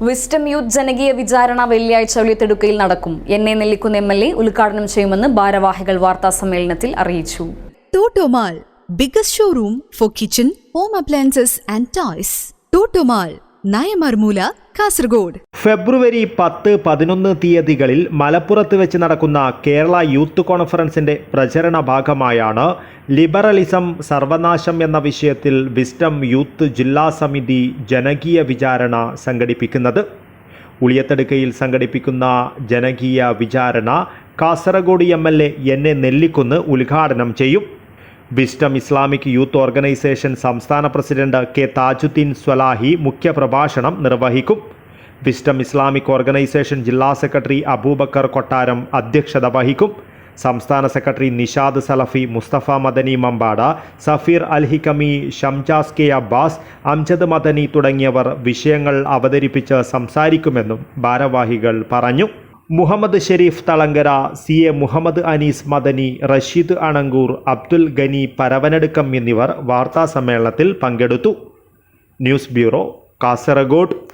Wisdom youth ജനകീയ വിചാരണ വെള്ളിയാഴ്ച വെളിയത്തെടുക്കയിൽ നടക്കും N A Nellikkunnu M L A ഉദ്ഘാടനം ചെയ്യുമെന്ന് ഭാരവാഹികൾ വാർത്താ സമ്മേളനത്തിൽ അറിയിച്ചു Totomal, showroom for kitchen home appliances and toys. Totomal, Nayamarmula, Kasaragod. February പത്ത് പതിനൊന്ന് തീയതികളിൽ മലപ്പുറത്ത് വെച്ച് നടക്കുന്ന കേരള യൂത്ത് കോൺഫറൻസിന്റെ പ്രചരണ ഭാഗമായാണ് ലിബറലിസം സർവനാശം എന്ന വിഷയത്തിൽ വിസ്റ്റം യൂത്ത് ജില്ലാ സമിതി ജനകീയ വിചാരണ സംഘടിപ്പിക്കുന്നത്. ഉളിയത്തടുക്കയിൽ സംഘടിപ്പിക്കുന്ന ജനകീയ വിചാരണ Kasaragod M L A N A Nellikkunnu ഉദ്ഘാടനം ചെയ്യും. വിസ്റ്റം ഇസ്ലാമിക് യൂത്ത് ഓർഗനൈസേഷൻ സംസ്ഥാന പ്രസിഡന്റ് കെ താജുദ്ദീൻ സ്വലാഹി മുഖ്യപ്രഭാഷണം നിർവഹിക്കും. വിസ്റ്റം ഇസ്ലാമിക് ഓർഗനൈസേഷൻ ജില്ലാ സെക്രട്ടറി അബൂബക്കർ കൊട്ടാരം അധ്യക്ഷത വഹിക്കും. സംസ്ഥാന സെക്രട്ടറി നിഷാദ് സലഫി മുസ്തഫ മദനി മമ്പാട സഫീർ അൽഹിക്കമി ഷംജാസ് കെ അബ്ബാസ് അംജദ് മദനി തുടങ്ങിയവർ വിഷയങ്ങൾ അവതരിപ്പിച്ച് സംസാരിക്കുമെന്നും ഭാരവാഹികൾ പറഞ്ഞു. മുഹമ്മദ് ഷെരീഫ് തളങ്കര സി. എ. മുഹമ്മദ് അനീസ് മദനി റഷീദ് അണങ്കൂർ അബ്ദുൽ ഗനി പരവനടുക്കം എന്നിവർ വാർത്താ സമ്മേളനത്തിൽ പങ്കെടുത്തു. News bureau Kasaragod.